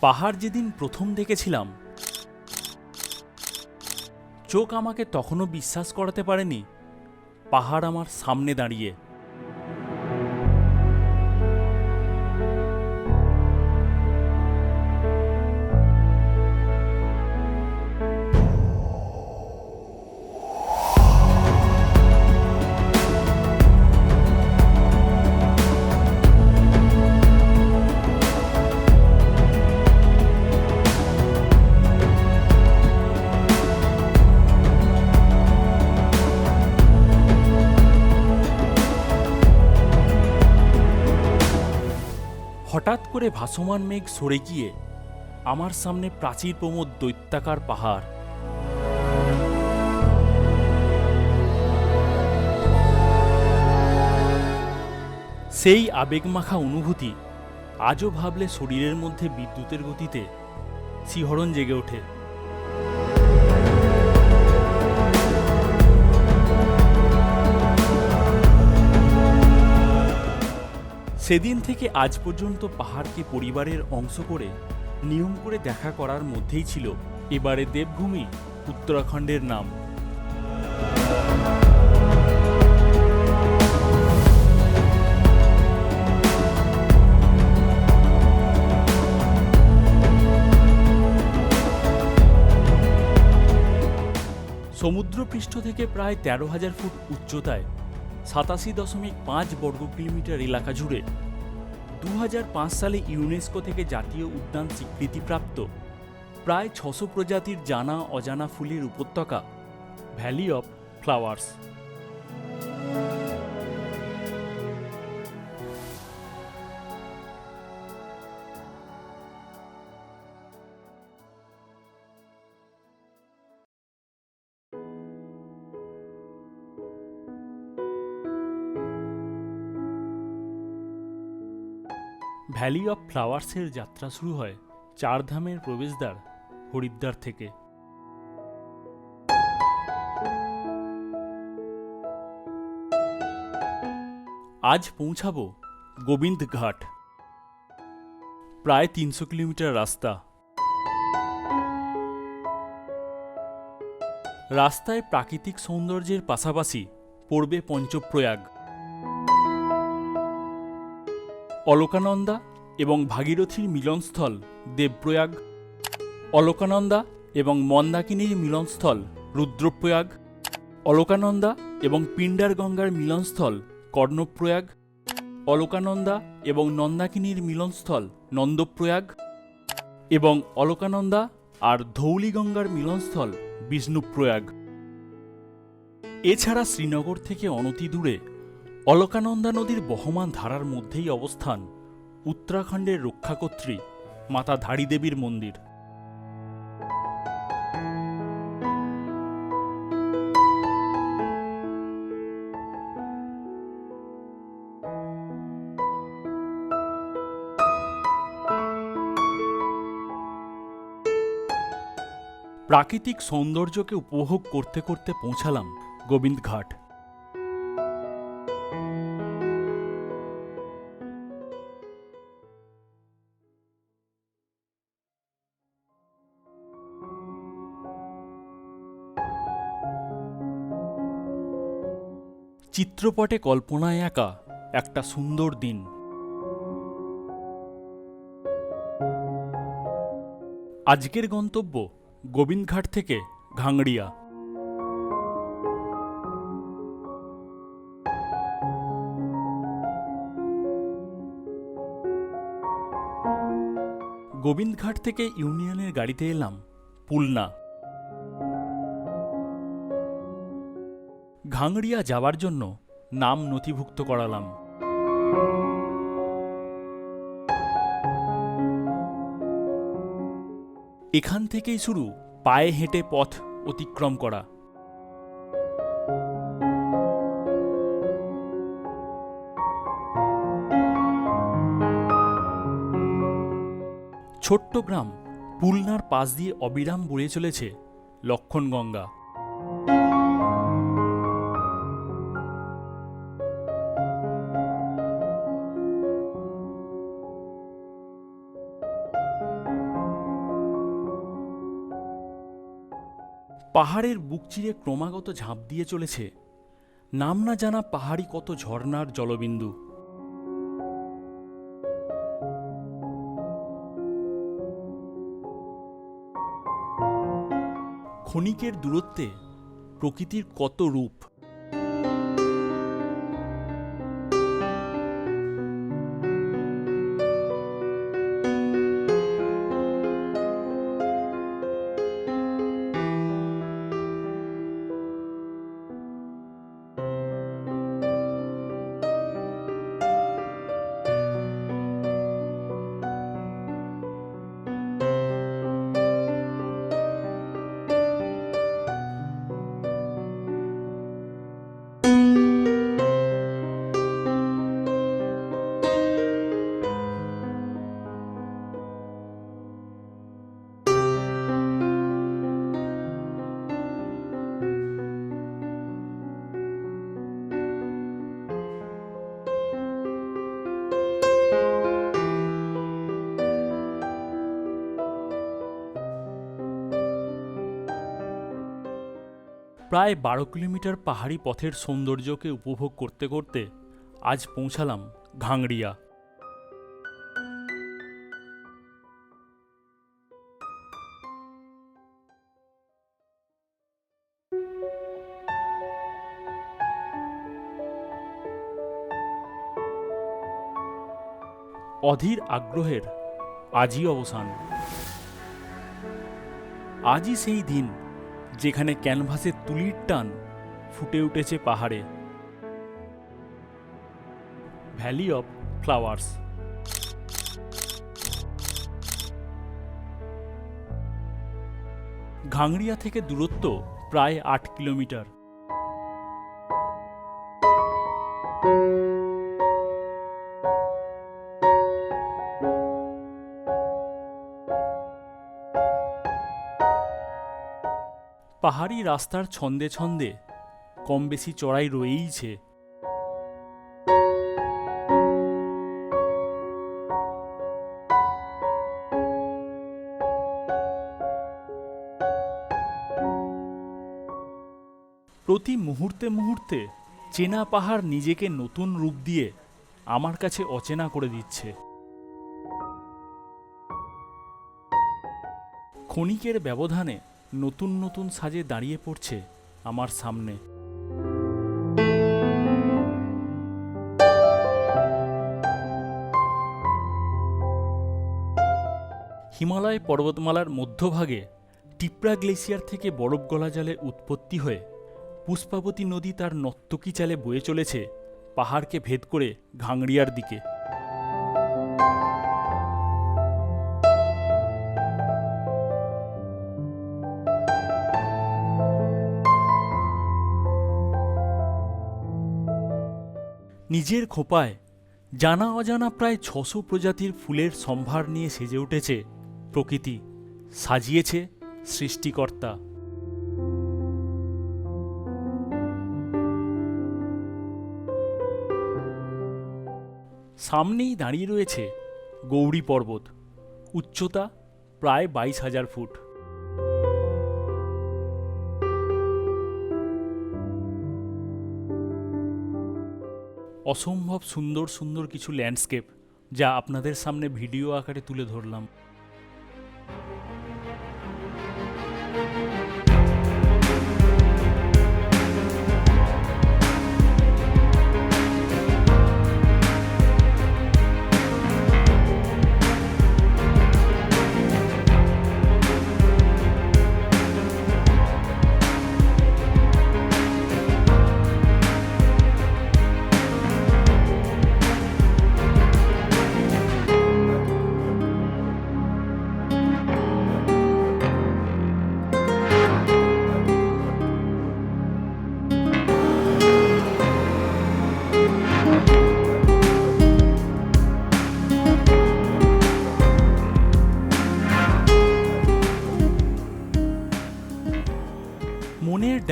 পাহাড় যেদিন প্রথম দেখেছিলাম চোখ আমাকে তখনও বিশ্বাস করাতে পারেনি। পাহাড় আমার সামনে দাঁড়িয়ে। করে ভাসমান মেঘ সরে গিয়ে আমার সামনে প্রাচীর প্রমোদ দৈত্যাকার পাহাড়। সেই আবেগমাখা অনুভূতি আজও ভাবলে শরীরের মধ্যে বিদ্যুতের গতিতে শিহরণ জেগে ওঠে। সেদিন থেকে আজ পর্যন্ত পাহাড়কে পরিবারের অংশ করে নিয়ম করে দেখা করার মধ্যেই ছিল এবারে দেবভূমি উত্তরাখণ্ডের নাম। সমুদ্রপৃষ্ঠ থেকে প্রায় তেরো হাজার ফুট উচ্চতায় সাতাশি দশমিক পাঁচ বর্গ কিলোমিটার এলাকা জুড়ে দু হাজার পাঁচ সালে ইউনেস্কো থেকে জাতীয় উদ্যান স্বীকৃতিপ্রাপ্ত প্রায় ছশো প্রজাতির জানা অজানা ফুলের উপত্যকা valley of flowers valley of ফ্লাওয়ার্সের যাত্রা শুরু হয় চারধামের প্রবেশদ্বার, হরিদ্বার থেকে। আজ পৌঁছাবো গোবিন্দ ঘাট প্রায় তিনশো কিলোমিটার রাস্তা। রাস্তায় প্রাকৃতিক সৌন্দর্যের পাশাপাশি পড়বে পঞ্চপ্রয়াগ। অলকানন্দা এবং ভাগীরথীর মিলনস্থল, দেবপ্রয়াগ, অলকানন্দা এবং মন্দাকিনীর মিলনস্থল, রুদ্রপ্রয়াগ, অলকানন্দা এবং পিণ্ডার গঙ্গার মিলনস্থল, কর্ণপ্রয়াগ, অলকানন্দা এবং নন্দাকিনীর মিলনস্থল, নন্দপ্রয়াগ এবং অলকানন্দা আর ধৌলিগঙ্গার মিলনস্থল, বিষ্ণুপ্রয়াগ। এছাড়া শ্রীনগর থেকে অনতি দূরে অলকানন্দা নদীর বহমান ধারার মধ্যেই অবস্থান। উত্তরাখণ্ডের রক্ষাকর্ত্রী মাতা ধারী দেবীর মন্দির। প্রাকৃতিক সৌন্দর্যকে উপভোগ করতে করতে পৌঁছালাম গোবিন্দঘাট চিত্রপটে কল্পনায় একা একটা সুন্দর দিন। আজকের গন্তব্য গোবিন্দঘাট থেকে ঘাংড়িয়া। গোবিন্দঘাট থেকে ইউনিয়নের গাড়িতে এলাম, পুলনা। ঘাংড়িয়া যাওয়ার জন্য নাম নথিভুক্ত করালাম। এখান থেকেই শুরু পায়ে হেঁটে পথ অতিক্রম করা। ছোট্ট গ্রাম পুলনার পাশ দিয়ে অবিরাম বয়ে চলেছে লক্ষণগঙ্গা। পাহাড়ের বুক চিরে ক্রমাগত ঝাঁপ দিয়ে চলেছে। নাম না জানা পাহাড়ি কত ঝর্নার জলবিন্দু। ক্ষণিকের দূরত্বে প্রকৃতির কত রূপ। প্রায় বারো কিলোমিটার পাহাড়ি পথের সৌন্দর্যকে উপভোগ করতে করতে আজ পৌঁছালাম ঘাংড়িয়া অধীর আগ্রহের আজই অবসান। আজই সেই দিন যেখানে ক্যানভাসে তুলির টান ফুটে উঠেছে পাহাড়ে। ভ্যালি অফ ফ্লাওয়ার্স ঘাংড়িয়া থেকে দূরত্ব প্রায় আট কিলোমিটার। পাহাড়ি রাস্তার ছন্দে ছন্দে কম বেশি চড়াই রয়েইছে। প্রতি মুহূর্তে মুহূর্তে চেনা পাহাড় নিজেকে নতুন রূপ দিয়ে আমার কাছে অচেনা করে দিচ্ছে। ক্ষণিকের ব্যবধানে নতুন নতুন সাজে দাঁড়িয়ে পড়ছে আমার সামনে। হিমালয় পর্বতমালার মধ্যভাগে টিপ্রা গ্লেসিয়ার থেকে বরফ গলা জলে উৎপত্তি হয়ে পুষ্পাবতী নদী তার নর্তকী চালে বয়ে চলেছে পাহাড়কে ভেদ করে ঘাংড়িয়ার দিকে। নিজের খোপায় জানা অজানা প্রায় ছশো প্রজাতির ফুলের সম্ভার নিয়ে সেজে উঠেছে। প্রকৃতি সাজিয়েছে সৃষ্টিকর্তা। সামনেই দাঁড়িয়ে রয়েছে গৌরী পর্বত। উচ্চতা প্রায় বাইশ হাজার ফুট। অসম্ভব সুন্দর সুন্দর কিছু ল্যান্ডস্কেপ যা আপনাদের সামনে ভিডিও আকারে তুলে ধরলাম।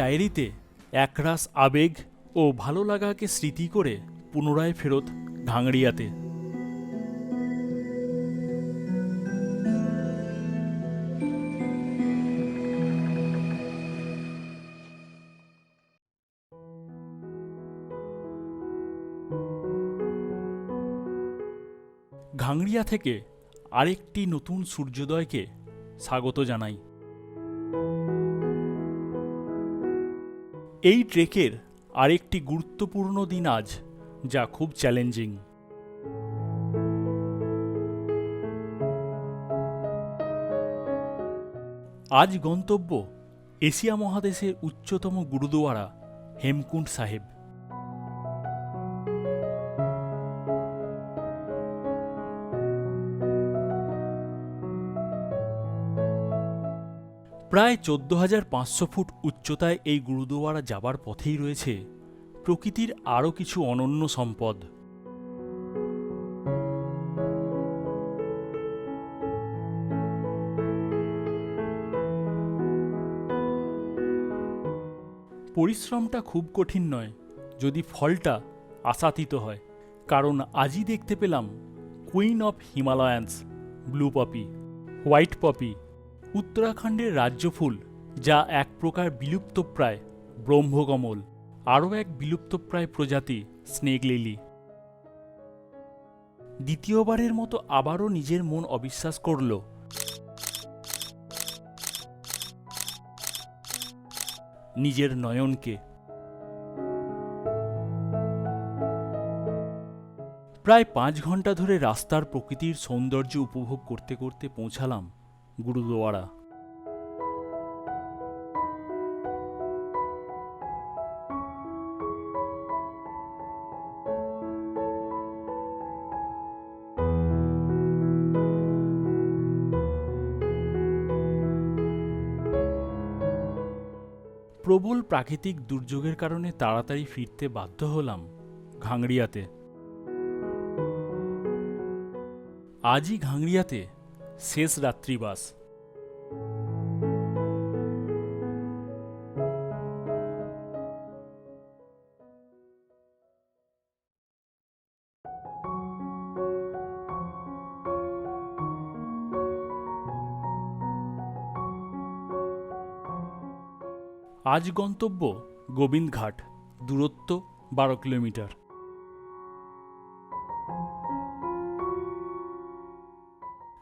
ডায়েরিতে একরাস আবেগ ও ভালো লাগাকে স্মৃতি করে পুনরায় ফেরত ঘাংড়িয়াতে ঘাংড়িয়া থেকে আরেকটি নতুন সূর্যোদয়কে স্বাগত জানাই। এই ট্রেকের আরেকটি গুরুত্বপূর্ণ দিন আজ, যা খুব চ্যালেঞ্জিং। আজ গন্তব্য এশিয়া মহাদেশের উচ্চতম গুরুদুয়ারা, হেমকুণ্ড সাহেব। প্রায় চোদ্দ হাজার পাঁচশো ফুট উচ্চতায় এই গুরুদুয়ারা যাবার পথেই রয়েছে প্রকৃতির আরও কিছু অনন্য সম্পদ। পরিশ্রমটা খুব কঠিন নয়, যদি ফলটা আশাতীত হয়। কারণ আজই দেখতে পেলাম queen of Himalayans blue poppy white poppy উত্তরাখণ্ডের রাজ্য ফুল, যা এক প্রকার বিলুপ্তপ্রায় ব্রহ্মকমল আরও এক বিলুপ্তপ্রায় প্রজাতি স্নেক লিলি। দ্বিতীয়বারের মতো আবারও নিজের মন অবিশ্বাস করল। নিজের নয়নকে। প্রায় পাঁচ ঘণ্টা ধরে রাস্তার প্রকৃতির সৌন্দর্য উপভোগ করতে করতে পৌঁছালাম। গুরুদুয়ারা। প্রবল প্রাকৃতিক দুর্যোগের কারণে তাড়াতাড়ি ফিরতে বাধ্য হলাম ঘাংড়িয়াতে আজই ঘাংড়িয়াতে শেষ রাত্রিবাস আজ গন্তব্য গোবিন্দঘাট দূরত্ব বারো কিলোমিটার।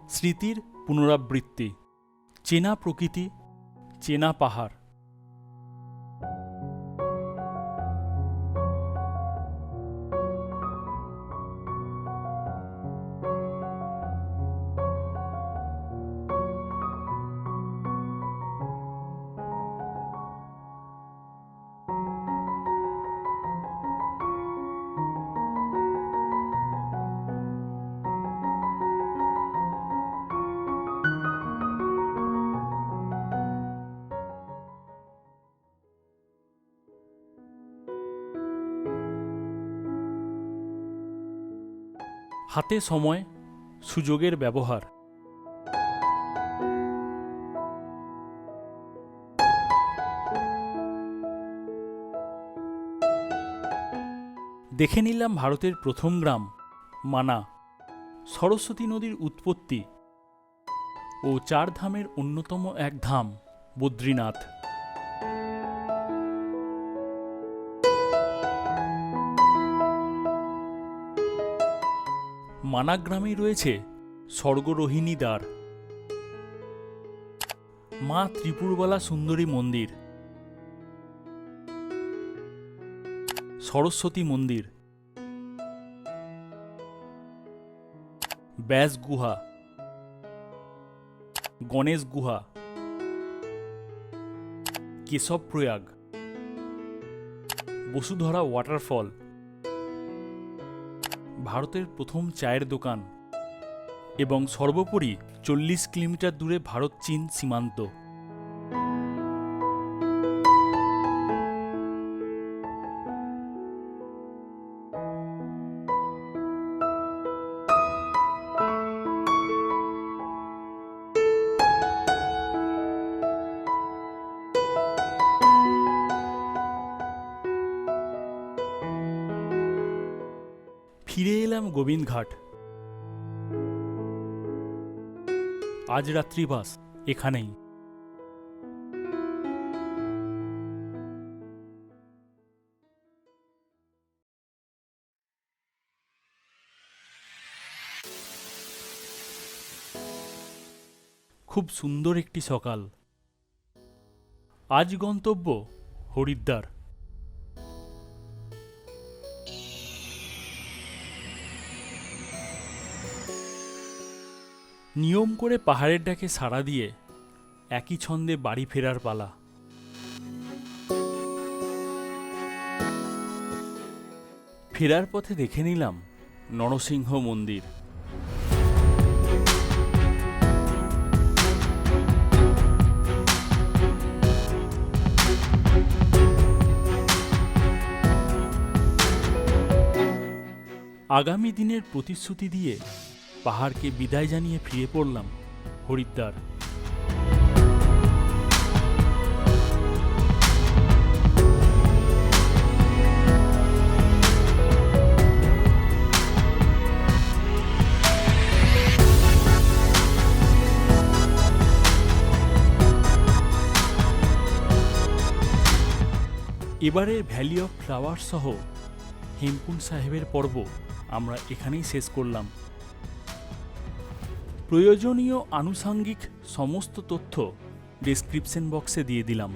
স্মৃতির পুনরাবৃত্তি। চেনা প্রকৃতি চেনা পাহাড়। হাতে সময়, সুযোগের ব্যবহার। দেখে নিলাম ভারতের প্রথম গ্রাম, মানা, সরস্বতী নদীর উৎপত্তি ও চার ধামের অন্যতম এক ধাম, বদ্রীনাথ। মানা গ্রামেই রয়েছে স্বর্গরোহিণী দ্বার মা ত্রিপুরবালা সুন্দরী মন্দির। সরস্বতী মন্দির। ব্যাস গুহা। গণেশ গুহা। কেশব প্রয়াগ বসুধরা ওয়াটারফল। ভারতের প্রথম চায়ের দোকান এবং সর্বোপরি চল্লিশ কিলোমিটার দূরে ভারত চীন সীমান্ত। গোবিন্দ ঘাট। আজ রাত্রি বাস এখানেই। খুব সুন্দর একটি সকাল। আজ গন্তব্য হরিদ্বার। নিয়ম করে পাহাড়ের ডাকে সাড়া দিয়ে একই ছন্দে বাড়ি ফেরার পালা। ফেরার পথে দেখে নিলাম নরসিংহ মন্দির। আগামী দিনের প্রতিশ্রুতি দিয়ে পাহাড়কে বিদায় জানিয়ে ফিরে পড়লাম, হরিদ্বার। এবারের ভ্যালি অফ ফ্লাওয়ার সহ হেমকুণ্ড সাহেবের পর্ব আমরা এখানেই শেষ করলাম। প্রয়োজনীয় আনুষাঙ্গিক সমস্ত তথ্য ডেসক্রিপশন বক্সে দিয়ে দিলাম।